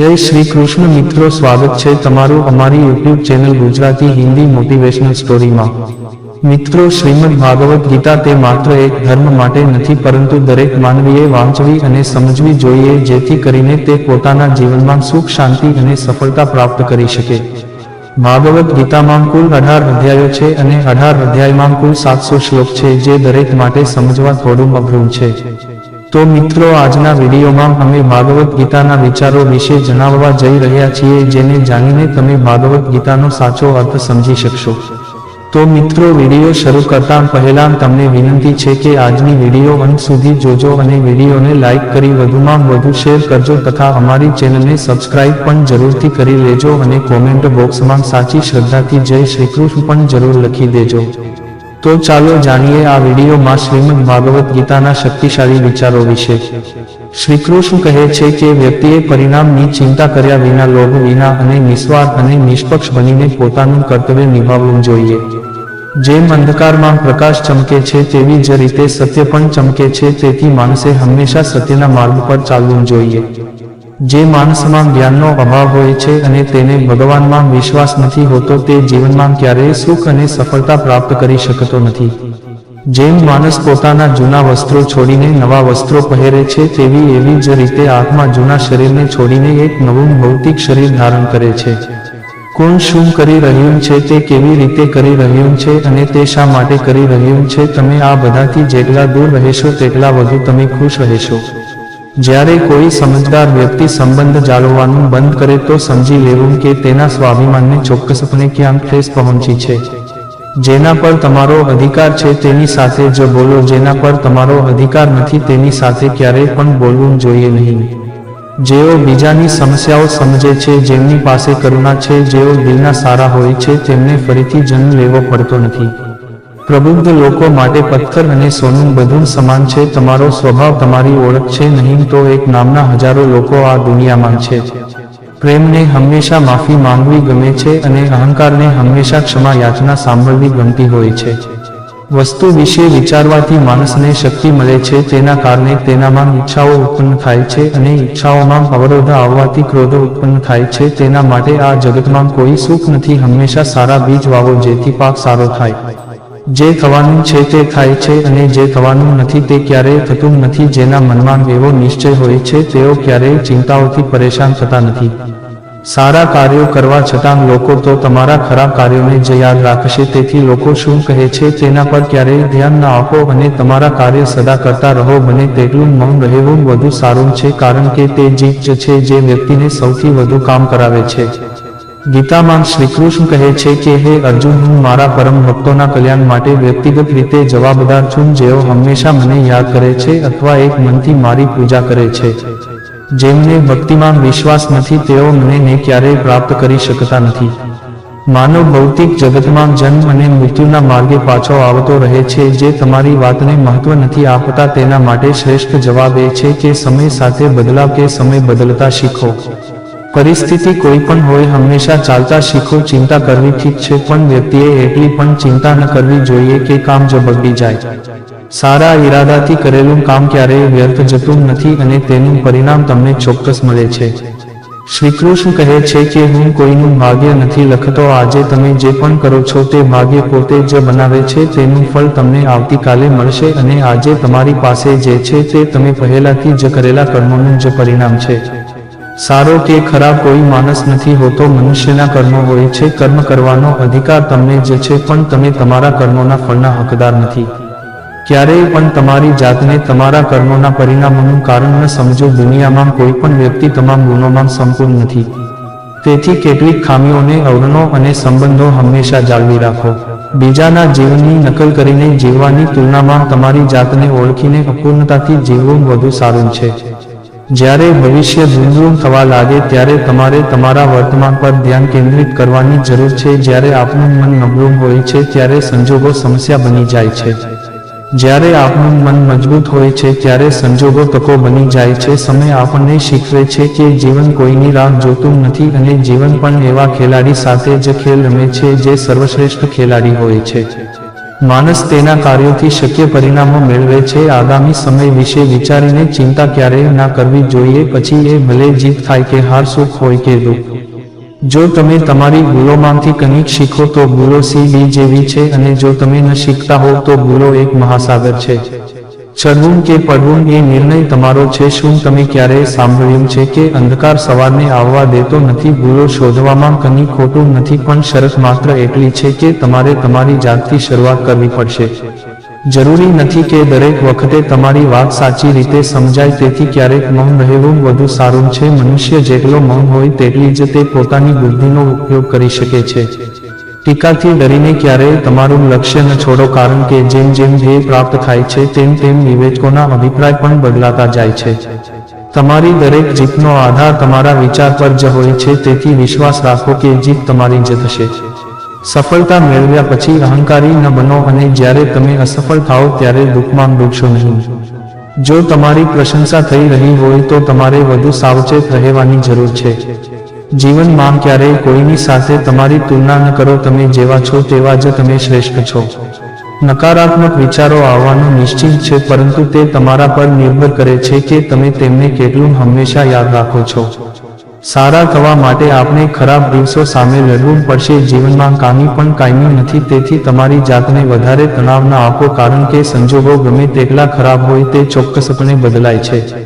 જય શ્રી કૃષ્ણ મિત્રો, સ્વાગત છે તમારું અમારી YouTube channel Gujarati Hindi motivational સ્ટોરીમાં મિત્રો, શ્રીમદ ભાગવત ગીતા તે માત્ર એક ધર્મ માટે નથી, પરંતુ દરેક માનવીએ વાંચવી અને સમજવી જોઈએ, જેથી કરીને તે પોતાના જીવનમાં સુખ, શાંતિ અને સફળતા પ્રાપ્ત કરી શકે. ભાગવત ગીતામાં કુલ અઢાર અધ્યાયો છે અને અઢાર અધ્યાયમાં કુલ સાતસો શ્લોક છે, જે દરેક માટે સમજવા થોડું અઘરું છે. તો મિત્રો, આજના વિડીયોમાં અમે ભાગવત ગીતાના વિચારો વિશે જણાવવા જઈ રહ્યા છીએ, જેને જાણીને તમે ભાગવત ગીતાનો સાચો અર્થ સમજી શકશો. તો મિત્રો, વીડિયો શરૂ કરતા પહેલા તમને વિનંતી છે કે આજની વીડિયો અંત સુધી જોજો અને વિડીયોને લાઇક કરી વધુમાં વધુ શેર કરજો તથા અમારી ચેનલને સબસ્ક્રાઇબ પણ જરૂરથી કરી લેજો અને કોમેન્ટ બોક્સમાં સાચી શ્રદ્ધાથી જય શ્રી કૃષ્ણ પણ જરૂર લખી દેજો. તો ચાલો જાણીએ આ વિડીયોમાં શ્રીમદ ભાગવત ગીતાના શક્તિશાળી વિચારો વિશે. શ્રી કૃષ્ણ કહે છે કે વ્યક્તિએ પરિણામની ચિંતા કર્યા વિના લોભ વિના અને નિસ્વાર્થ અને નિષ્પક્ષ બનીને પોતાનું કર્તવ્ય નિભાવવું જોઈએ. જેમ અંધકારમાં પ્રકાશ ચમકે છે તેવી જ રીતે સત્ય પણ ચમકે છે તેથી માણસે હંમેશા સત્યના માર્ગ પર ચાલવું જોઈએ. જે માણસમાં જ્ઞાનનો અભાવ હોય છે અને તેને ભગવાનમાં વિશ્વાસ નથી હોતો તે જીવનમાં ક્યારેય સુખ અને સફળતા પ્રાપ્ત કરી શકતો નથી. જેમ માણસ પોતાના જૂના વસ્ત્રો છોડીને નવા વસ્ત્રો પહેરે છે તેવી એવી જ રીતે આત્મા જૂના શરીરને છોડીને એક નવું ભૌતિક શરીર ધારણ કરે છે. કોણ શું કરી રહ્યું છે તે કેવી રીતે કરી રહ્યું છે અને તે શા માટે કરી રહ્યું છે તમે આ બધાથી જેટલા દૂર રહેશો તેટલા વધુ તમે ખુશ રહેશો. જ્યારે કોઈ સમજદાર વ્યક્તિ સંબંધ જાળવવાનું બંધ કરે તો સમજી લેવું કે તેના સ્વાભિમાનને ચોક્કસપણે ક્યાંક ઠેસ પહોંચી છે. જેના પર તમારો અધિકાર છે તેની સાથે જ બોલો, જેના પર તમારો અધિકાર નથી તેની સાથે ક્યારેય પણ બોલવું જોઈએ નહીં. જેઓ બીજાની સમસ્યાઓ સમજે છે, જેમની પાસે કરુણા છે, જેઓ દિલના સારા હોય છે, તેમને ફરીથી જન્મ લેવો પડતો નથી. પ્રબુદ્ધ લોકો માટે પથ્થર અને સોનું બધું સમાન છે. તમારો સ્વભાવ તમારી ઓળખ છે નહીં તો એક નામના હજારો લોકો આ દુનિયામાં છે. પ્રેમને હંમેશા માફી માંગવી ગમે છે અને અહંકારને હંમેશા ક્ષમા યાચના સાંભળવી ગમતી હોય છે. વસ્તુ વિશે વિચારવાથી માણસને શક્તિ મળે છે તેના કારણે તેનામાં ઈચ્છાઓ ઉત્પન્ન થાય છે અને ઈચ્છાઓમાં અવરોધ આવવાથી ક્રોધો ઉત્પન્ન થાય છે. તેના માટે આ જગતમાં કોઈ સુખ નથી હંમેશા સારા બીજ વાવો જેથી પાક સારો થાય. જે થવાનું છે તે થાય છે અને જે થવાનું નથી તે ક્યારેય થતું નથી જેના મનમાં એવો નિશ્ચય હોય છે તેઓ ક્યારેય ચિંતાઓથી પરેશાન થતા નથી. સારા કાર્યો કરવા છતાં લોકો તો તમારા ખરાબ કાર્યોને જ યાદ રાખશે તેથી લોકો શું કહે છે તેના પર ક્યારેય ધ્યાન ના આપો અને તમારા કાર્ય સદા કરતા રહો બને તેટલું મૌન રહેવું વધુ સારું છે કારણ કે તે જીત છે જે વ્યક્તિને સૌથી વધુ કામ કરાવે છે. ગીતામાં શ્રી કૃષ્ણ કહે છે કે, હે અર્જુન, હું મારા પરમ ભક્તોના કલ્યાણ માટે વ્યક્તિગત રીતે જવાબદાર છું જેઓ હંમેશા મને યાદ કરે છે અથવા એક મનથી મારી પૂજા કરે છે. જેમને ભક્તિમાં વિશ્વાસ નથી, તેઓ મને ને ક્યારેય પ્રાપ્ત કરી શકતા નથી. માનવ ભૌતિક જગતમાં જન્મ અને મૃત્યુના માર્ગે પાછો આવતો રહે છે, જે તમારી વાતને મહત્વ નથી આપતા, તેના માટે શ્રેષ્ઠ જવાબ એ છે કે, સમય સાથે બદલાવ કે સમય બદલતા શીખો. પરિસ્થિતિ કોઈ પણ હોય, હંમેશા ચાલતા શીખો, ચિંતા કરવી ઠીક છે, પણ વ્યક્તિએ એટલી પણ ચિંતા ન કરવી જોઈએ કે કામ જ બગડી જાય. સારા ઈરાદાથી કરેલું કામ ક્યારેય વ્યર્થ જતું નથી અને તેનું પરિણામ તમને ચોક્કસ મળે છે. શ્રીકૃષ્ણ કહે છે કે, હું કોઈનું ભાગ્ય નથી લખતો. આજે તમે જે પણ કરો છો તે ભાગ્ય પોતે જ બનાવે છે. તેનું ફળ તમને આવતીકાલે મળશે અને આજે તમારી પાસે જે છે તે તમે પહેલાથી જ કરેલા કર્મોનું જ પરિણામ છે. સારો કે ખરાબ કોઈ માણસ નથી હોતો, મનુષ્યના કર્મો હોય છે, કર્મ કરવાનો અધિકાર તમને જે છે પણ તમે તમારા કર્મોના ફળના હકદાર નથી. ક્યારેય પણ તમારી જાતને તમારા કર્મોના પરિણામોનું કારણ ન સમજો, દુનિયામાં કોઈ પણ વ્યક્તિ તમામ ગુણોમાં સંપૂર્ણ નથી. તેથી કેટલીક ખામીઓને અવગણો અને સંબંધો હંમેશા જાળવી રાખો. બીજાના જીવનની નકલ કરીને જીવવાની તુલનામાં તમારી જાતને ઓળખીને અપૂર્ણતાથી જીવવું વધુ સારું છે. જ્યારે ભવિષ્ય ધૂંધળું થવા લાગે ત્યારે તમારે તમારા વર્તમાન પર ધ્યાન કેન્દ્રિત કરવાની જરૂર છે. જ્યારે આપણું મન નબળું હોય છે ત્યારે સંજોગો સમસ્યા બની જાય છે. જ્યારે આપણું મન મજબૂત હોય છે ત્યારે સંજોગો તકો બની જાય છે. સમય આપણને શીખવે છે કે જીવન કોઈની રાહ જોતું નથી અને જીવન પણ એવા ખેલાડી સાથે જ ખેલ રમે છે જે સર્વશ્રેષ્ઠ ખેલાડી હોય છે. માણસ તેના કાર્યોથી શક્ય પરિણામો મેળવે છે. આગામી સમય વિશે વિચારીને ચિંતા ક્યારેય ના કરવી જોઈએ. પછી એ ભલે જીત થાય કે હાર, સુખ હોય કે દુઃખ. જો તમે તમારી ભૂલોમાંથી કંઈક શીખો તો ભૂલો સી બી જેવી છે અને જો તમે ન શીખતા હો તો ભૂલો એક મહાસાગર છે. ચડવું કે પડવું એ નિર્ણય તમારો છે, શું તમે ક્યારેય સાંભળ્યું છે કે અંધકાર સવારને આવવા દેતો નથી, ભૂલો શોધવામાં કંઈ ખોટું નથી, પણ શરત માત્ર એટલી છે કે તમારે તમારી જાતથી શરૂઆત કરવી પડશે. જરૂરી નથી કે દરેક વખતે તમારી વાત સાચી રીતે સમજાય, તેથી ક્યારેક મૌન રહેવું વધુ સારું છે. મનુષ્ય જેટલો મૌન હોય, તેટલી જ તે પોતાની બુદ્ધિનો ઉપયોગ કરી શકે છે. ટીકાથી ડરીને ક્યારેય તમારું લક્ષ્ય ન છોડો, કારણ કે જેમ જેમ ધ્યેય પ્રાપ્ત થાય છે, તેમ તેમ વિવેચકોના અભિપ્રાય પણ બદલાતા જાય છે. તમારી દરેક જીતનો આધાર તમારા વિચાર પર જ હોય છે, તેથી વિશ્વાસ રાખો કે જીત તમારી જ થશે. સફળતા મેળવ્યા પછી અહંકારી ન બનો અને જ્યારે તમે અસફળ થાઓ, ત્યારે દુઃખમાં ડૂબશો નહીં. જો તમારી પ્રશંસા થઈ રહી હોય, તો તમારે વધુ સાવચેત રહેવાની જરૂર છે. જીવનમાં ક્યારેય કોઈની સાથે તમારી તુલના ન કરો, તમે જેવા છો તેવા જ તમે શ્રેષ્ઠ છો. નકારાત્મક વિચારો આવવાનું નિશ્ચિત છે, પરંતુ તે તમારા પર નિર્ભર કરે છે કે તમે તેમને કેટલું હંમેશા યાદ રાખો છો. સારા થવા માટે આપણે ખરાબ દિવસો સામે લડવું પડશે, જીવનમાં કામી પણ કાયમી નથી, તેથી તમારી જાતને વધારે તણાવ ના આપો, કારણ કે સંજોગો ગમે તેટલા ખરાબ હોય તે ચોક્કસપણે બદલાય છે.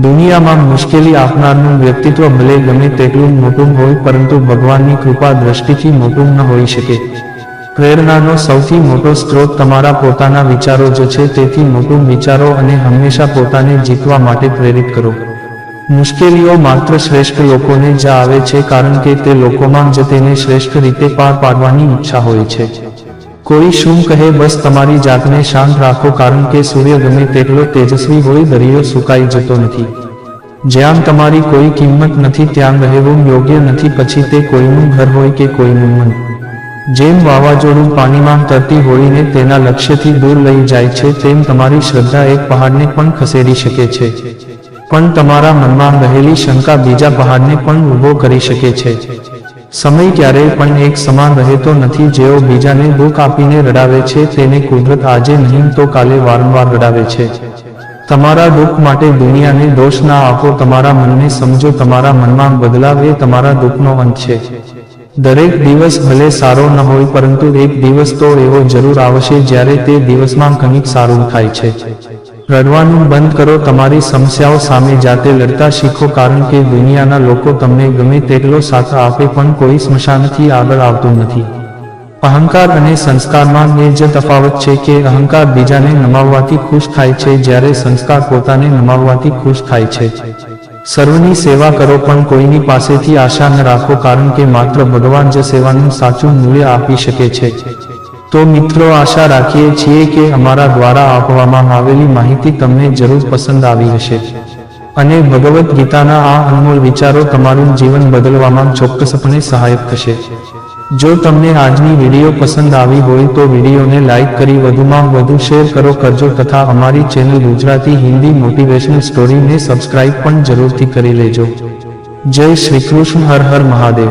દુનિયામાં મુશ્કેલી આપનારનું વ્યક્તિત્વ ભલે ગમે તેટલું મોટું હોય, પરંતુ ભગવાનની કૃપા દ્રષ્ટિથી મોટું ન હોઈ શકે. પ્રેરણાનો સૌથી મોટો સ્ત્રોત તમારા પોતાના વિચારો જ છે, તેથી મોટું વિચારો અને હંમેશા પોતાને જીતવા માટે પ્રેરિત કરો. મુશ્કેલીઓ માત્ર શ્રેષ્ઠ લોકોને જ આવે છે, કારણ કે તે લોકોમાં જ તેને શ્રેષ્ઠ રીતે પાર પાડવાની ઈચ્છા હોય છે. કોઈ શું કહે બસ તમારી જાતને શાંત રાખો કારણ કે સૂર્ય ગમે તેટલો તેજસ્વી હોય દરિયો સુકાઈ જતો નથી જ્યાં તમારી કોઈ કિંમત નથી ત્યાં રહેવું યોગ્ય નથી પછી તે કોઈનું ઘર હોય કે કોઈનું મન જેમ વાવાઝોડું પાણીમાં તરતી હોળીને તેના લક્ષ્યથી દૂર લઈ જાય છે, તેમ તમારી શ્રદ્ધા એક પહાડને પણ ખસેડી શકે છે। પણ તમારા મનમાં રહેલી શંકા બીજા પહાડને પણ ઊભો કરી શકે છે। સમય ક્યારેય પણ એક સમાન રહેતો નથી. જેઓ બીજાને દુઃખ આપીને રડાવે છે, તેને કુદરત આજે નહીં તો કાલે વારંવાર રડાવે છે. તમારા દુઃખ માટે દુનિયાને દોષ ના આપો, તમારા મનને સમજો, તમારા મનમાં બદલાવ, તમારા દુઃખનો અંત છે. દરેક દિવસ ભલે સારો ન હોય, પરંતુ એક દિવસ તો એવો જરૂર આવશે જ્યારે તે દિવસમાં કંઈક સારું થાય છે. રડવાનું બંધ કરો, તમારી સમસ્યાઓ સામે જાતે લડતા શીખો, કારણ કે દુનિયાના લોકો તમને ગમે તેટલો સાથ આપે, પણ કોઈ સ્મશાનથી આગળ આવતું નથી. અહંકાર અને સંસ્કારમાં એ જ તફાવત છે કે અહંકાર બીજાને નમાવવાથી ખુશ થાય છે, જ્યારે સંસ્કાર પોતાને નમાવવાથી ખુશ થાય છે. સર્વની સેવા કરો, પણ કોઈની પાસેથી આશા ન રાખો, કારણ કે માત્ર ભગવાન જ સેવાનું સાચું મૂલ્ય આપી શકે છે. તો મિત્રો, આશા રાખીએ છીએ કે અમારા દ્વારા આપવામાં આવેલી માહિતી તમને જરૂર પસંદ આવી હશે. અને ભગવદ્ ગીતાના આ અનમોલ વિચારો તમારું જીવન બદલવામાં ચોક્કસપણે સહાયક થશે. જો તમને આજની વીડિયો પસંદ આવી હોય તો વિડીયોને લાઇક કરી વધુમાં વધુ શેર કરો, કરજો તથા અમારી ચેનલ ગુજરાતી હિન્દી મોટિવેશનલ સ્ટોરીને સબસ્ક્રાઇબ પણ જરૂરથી કરી લેજો. જય શ્રી કૃષ્ણ, હર હર મહાદેવ.